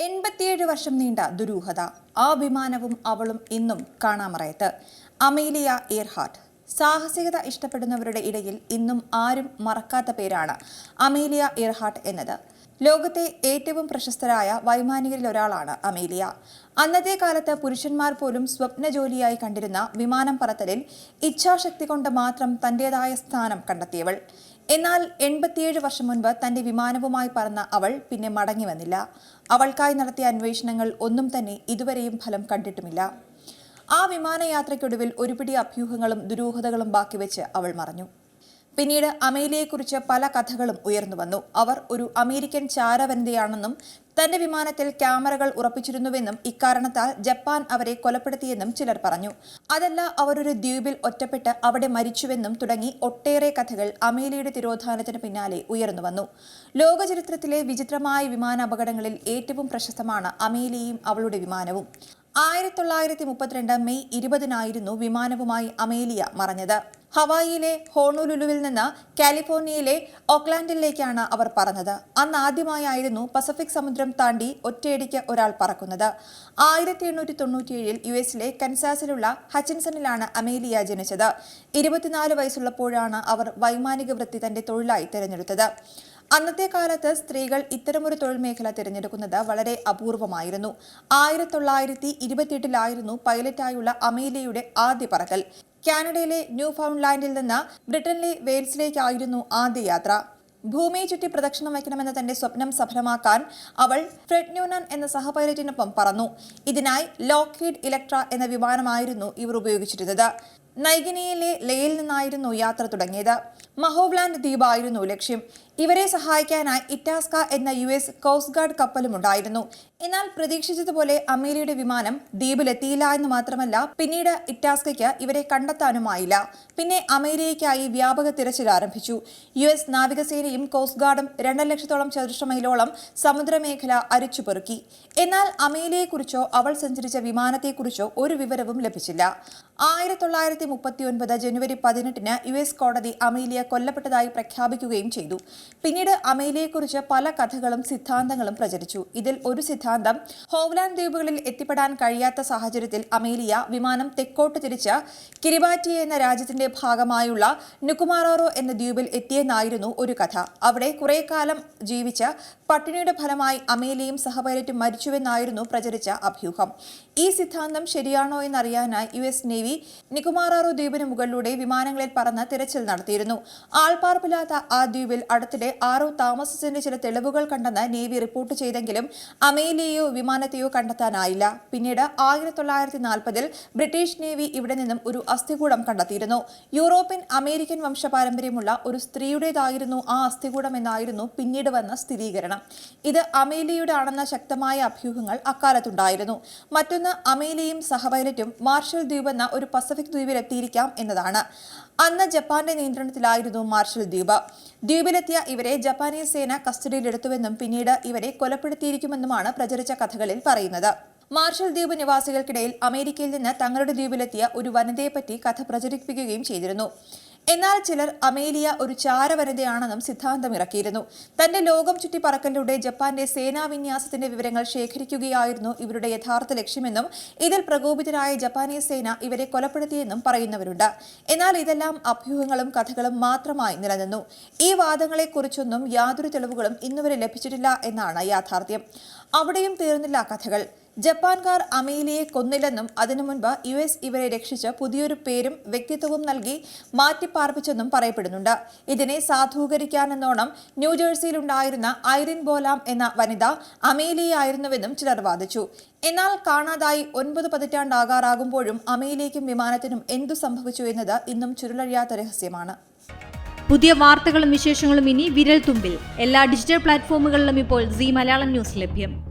എൺപത്തിയേഴ് വർഷം നീണ്ട ദുരൂഹത. ആ വിമാനവും അവളും ഇന്നും കാണാമറയത്ത്. അമേലിയ എയർഹാർട്ട്. സാഹസികത ഇഷ്ടപ്പെടുന്നവരുടെ ഇടയിൽ ഇന്നും ആരും മറക്കാത്ത പേരാണ് അമേലിയ എയർഹാർട്ട് എന്നത്. ലോകത്തെ ഏറ്റവും പ്രശസ്തരായ വൈമാനികരിൽ ഒരാളാണ് അമേലിയ. അന്നത്തെ കാലത്ത് പുരുഷന്മാർ പോലും സ്വപ്ന ജോലിയായി കണ്ടിരുന്ന വിമാനം പറത്തലിൽ ഇച്ഛാശക്തി കൊണ്ട് മാത്രം തന്റേതായ സ്ഥാനം കണ്ടെത്തിയവൾ. എന്നാൽ എൺപത്തിയേഴ് വർഷം മുൻപ് തന്റെ വിമാനവുമായി പറന്ന അവൾ പിന്നെ മടങ്ങി വന്നില്ല. അവൾക്കായി നടത്തിയ അന്വേഷണങ്ങൾ ഒന്നും തന്നെ ഇതുവരെയും ഫലം കണ്ടിട്ടുമില്ല. ആ വിമാനയാത്രയ്ക്കൊടുവിൽ ഒരുപിടി അഭ്യൂഹങ്ങളും ദുരൂഹതകളും ബാക്കിവെച്ച് അവൾ മറഞ്ഞു. പിന്നീട് അമേലിയെക്കുറിച്ച് പല കഥകളും ഉയർന്നു വന്നു. അവർ ഒരു അമേരിക്കൻ ചാരവനിതയാണെന്നും തന്റെ വിമാനത്തിൽ ക്യാമറകൾ ഉറപ്പിച്ചിരുന്നുവെന്നും ഇക്കാരണത്താൽ ജപ്പാൻ അവരെ കൊലപ്പെടുത്തിയെന്നും ചിലർ പറഞ്ഞു. അതല്ല അവരൊരു ദ്വീപിൽ ഒറ്റപ്പെട്ട് അവിടെ മരിച്ചുവെന്നും തുടങ്ങി ഒട്ടേറെ കഥകൾ അമേലിയുടെ തിരോധാനത്തിന് പിന്നാലെ ഉയർന്നു വന്നു. ലോകചരിത്രത്തിലെ വിചിത്രമായ വിമാന അപകടങ്ങളിൽ ഏറ്റവും പ്രശസ്തമാണ് അമേലിയയും അവളുടെ വിമാനവും. ആയിരത്തി തൊള്ളായിരത്തി മുപ്പത്തിരണ്ട് മെയ് ഇരുപതിനായിരുന്നു വിമാനവുമായി അമേലിയ മറഞ്ഞത്. ഹവായിയിലെ ഹോണുലുലുവിൽ നിന്ന് കാലിഫോർണിയയിലെ ഓക്ലാൻഡിലേക്കാണ് അവർ പറന്നത്. അന്ന് ആദ്യമായായിരുന്നു പസഫിക് സമുദ്രം താണ്ടി ഒറ്റയടിക്ക് ഒരാൾ പറക്കുന്നത്. ആയിരത്തി എണ്ണൂറ്റി തൊണ്ണൂറ്റിയേഴിൽ യു എസിലെ കൻസാസിലുള്ള ഹച്ചിൻസണിലാണ് അമേലിയ ജനിച്ചത്. ഇരുപത്തിനാല് വയസ്സുള്ളപ്പോഴാണ് അവർ വൈമാനിക വൃത്തി തന്റെ തൊഴിലായി തിരഞ്ഞെടുത്തത്. അന്നത്തെ കാലത്ത് സ്ത്രീകൾ ഇത്തരമൊരു തൊഴിൽ മേഖല തിരഞ്ഞെടുക്കുന്നത് വളരെ അപൂർവമായിരുന്നു. ആയിരത്തി തൊള്ളായിരത്തി ഇരുപത്തിയെട്ടിലായിരുന്നു പൈലറ്റായുള്ള അമേലിയയുടെ ആദ്യ പറക്കൽ. കാനഡയിലെ ന്യൂ ഫൗണ്ട്ലാൻഡിൽ നിന്ന് ബ്രിട്ടനിലെ വെയിൽസിലേക്കായിരുന്നു ആദ്യ യാത്ര. ഭൂമിയെ ചുറ്റി പ്രദക്ഷിണം വയ്ക്കണമെന്ന തന്റെ സ്വപ്നം സഫലമാക്കാൻ അവൾ ഫ്രെഡ് ന്യൂനൻ എന്ന സഹപൈലറ്റിനൊപ്പം പറന്നു. ഇതിനായി ലോക്ഹീഡ് ഇലക്ട്ര എന്ന വിമാനമായിരുന്നു ഇവർ ഉപയോഗിച്ചിരുന്നത്. നൈഗിനിയിലെ ലേയിൽ നിന്നായിരുന്നു യാത്ര തുടങ്ങിയത്. മഹോബ്ലാൻഡ് ദ്വീപായിരുന്നു ലക്ഷ്യം. ഇവരെ സഹായിക്കാനായി ഇറ്റാസ്ക എന്ന യു എസ് കോസ്റ്റ് ഗാർഡ് കപ്പലും ഉണ്ടായിരുന്നു. എന്നാൽ പ്രതീക്ഷിച്ചതുപോലെ അമേരിയുടെ വിമാനം ദ്വീപിലെത്തിയില്ല എന്ന് മാത്രമല്ല പിന്നീട് ഇറ്റാസ്കയ്ക്ക് ഇവരെ കണ്ടെത്താനുമായില്ല. പിന്നെ അമേരിക്കയ്ക്കായി വ്യാപക തിരച്ചിൽ ആരംഭിച്ചു. യു എസ് നാവികസേനയും കോസ്റ്റ് ഗാർഡും രണ്ടര ലക്ഷത്തോളം ചതുരശ്ര മൈലോളം സമുദ്രമേഖല അരിച്ചുപെറുക്കി. എന്നാൽ അമേലിയെക്കുറിച്ചോ അവൾ സഞ്ചരിച്ച വിമാനത്തെക്കുറിച്ചോ ഒരു വിവരവും ലഭിച്ചില്ല. ആയിരത്തി തൊള്ളായിരത്തി മുപ്പത്തി ഒൻപത് ജനുവരി പതിനെട്ടിന് യു എസ് കോടതി അമേലിയ കൊല്ലപ്പെട്ടതായി പ്രഖ്യാപിക്കുകയും ചെയ്തു. പിന്നീട് അമേലിയെക്കുറിച്ച് പല കഥകളും സിദ്ധാന്തങ്ങളും പ്രചരിച്ചു. ഇതിൽ ഒരു സിദ്ധാന്തം ഹോവ്ലാൻഡ് ദ്വീപുകളിൽ എത്തിപ്പെടാൻ കഴിയാത്ത സാഹചര്യത്തിൽ അമേലിയ വിമാനം തെക്കോട്ട് തിരിച്ച് കിരിബാറ്റി എന്ന രാജ്യത്തിന്റെ ഭാഗമായുള്ള നുക്കുമാറോറോ എന്ന ദ്വീപിൽ എത്തിയെന്നായിരുന്നു ഒരു കഥ. അവിടെ കുറെ കാലം ജീവിച്ച പട്ടിണിയുടെ ഫലമായി അമേലിയും സഹപൈലറ്റും മരിച്ചുവെന്നായിരുന്നു പ്രചരിച്ച അഭ്യൂഹം. ഈ സിദ്ധാന്തം ശരിയാണോ എന്നറിയാനായി യു എസ് നേവി നിക്കുമാറാറോ ദ്വീപിന് മുകളിലൂടെ വിമാനങ്ങളിൽ പറന്ന് തിരച്ചിൽ നടത്തിയിരുന്നു. ആൾപ്പാർപ്പില്ലാത്ത ആ ദ്വീപിൽ അടുത്തിടെ ആറോ താമസിച്ചതിന്റെ ചില തെളിവുകൾ കണ്ടെന്ന് നേവി റിപ്പോർട്ട് ചെയ്തെങ്കിലും അമേലിയെയോ വിമാനത്തെയോ കണ്ടെത്താനായില്ല. പിന്നീട് ആയിരത്തി തൊള്ളായിരത്തി നാൽപ്പതിൽ ബ്രിട്ടീഷ് നേവി ഇവിടെ നിന്നും ഒരു അസ്ഥികൂടം കണ്ടെത്തിയിരുന്നു. യൂറോപ്യൻ അമേരിക്കൻ വംശപാരമ്പര്യമുള്ള ഒരു സ്ത്രീയുടേതായിരുന്നു ആ അസ്ഥികൂടം എന്നായിരുന്നു പിന്നീട് വന്ന സ്ഥിരീകരണം. ഇത് അമേലിയുടെ ആണെന്ന ശക്തമായ അഭ്യൂഹങ്ങൾ അക്കാലത്തുണ്ടായിരുന്നു. മറ്റൊന്ന് അമേലിയും സഹപൈലറ്റും മാർഷൽ ദ്വീപ് എന്ന ഒരു പസഫിക് ദ്വീപിലെത്തിയിരിക്കാം എന്നതാണ്. അന്ന് ജപ്പാന്റെ നിയന്ത്രണത്തിലായിരുന്നു മാർഷൽ ദ്വീപ്. ദ്വീപിലെത്തിയ ഇവരെ ജപ്പാനീസ് സേന കസ്റ്റഡിയിലെടുത്തുവെന്നും പിന്നീട് ഇവരെ കൊലപ്പെടുത്തിയിരിക്കുമെന്നുമാണ് പ്രചരിച്ച കഥകളിൽ പറയുന്നത്. മാർഷൽ ദ്വീപ് നിവാസികൾക്കിടയിൽ അമേരിക്കയിൽ നിന്ന് തങ്ങളുടെ ദ്വീപിലെത്തിയ ഒരു വനിതയെപ്പറ്റി കഥ പ്രചരിപ്പിക്കുകയും ചെയ്തിരുന്നു. എന്നാൽ ചിലർ അമേലിയ ഒരു ചാരവനിതയാണെന്നും സിദ്ധാന്തം ഇറക്കിയിരുന്നു. തന്റെ ലോകം ചുറ്റി പറക്കലിലൂടെ ജപ്പാന്റെ സേനാവിന്യാസത്തിന്റെ വിവരങ്ങൾ ശേഖരിക്കുകയായിരുന്നു ഇവരുടെ യഥാർത്ഥ ലക്ഷ്യമെന്നും ഇതിൽ പ്രകോപിതരായ ജപ്പാനീസ് സേന ഇവരെ കൊലപ്പെടുത്തിയെന്നും പറയുന്നവരുണ്ട്. എന്നാൽ ഇതെല്ലാം അഭ്യൂഹങ്ങളും കഥകളും മാത്രമായി നിലനിന്നു. ഈ വാദങ്ങളെക്കുറിച്ചൊന്നും യാതൊരു തെളിവുകളും ഇന്നുവരെ ലഭിച്ചിട്ടില്ല എന്നാണ് യാഥാർത്ഥ്യം. അവിടെയും തീർന്നില്ല കഥകൾ. ജപ്പാൻകാർ അമേലിയെ കൊന്നില്ലെന്നും അതിനു മുൻപ് യു എസ് ഇവരെ രക്ഷിച്ച് പുതിയൊരു പേരും വ്യക്തിത്വവും നൽകി മാറ്റിപ്പാർപ്പിച്ചെന്നും പറയപ്പെടുന്നുണ്ട്. ഇതിനെ സാധൂകരിക്കാനെന്നോണം ന്യൂജേഴ്സിയിലുണ്ടായിരുന്ന ഐറിൻ ബോലാം എന്ന വനിത അമേലിയായിരുന്നുവെന്നും ചിലർ വാദിച്ചു. എന്നാൽ കാണാതായി ഒൻപത് പതിറ്റാണ്ടാകാറാകുമ്പോഴും അമേലിയയ്ക്കും വിമാനത്തിനും എന്തു സംഭവിച്ചു എന്നത് ഇന്നും ചുരുളഴിയാത്ത രഹസ്യമാണ്. പുതിയ വാർത്തകളും വിശേഷങ്ങളും ഇനി വിരൽ തുമ്പിൽ എല്ലാ ഡിജിറ്റൽ പ്ലാറ്റ്ഫോമുകളിലും ഇപ്പോൾ സി മലയാളം ന്യൂസ് ലഭ്യം.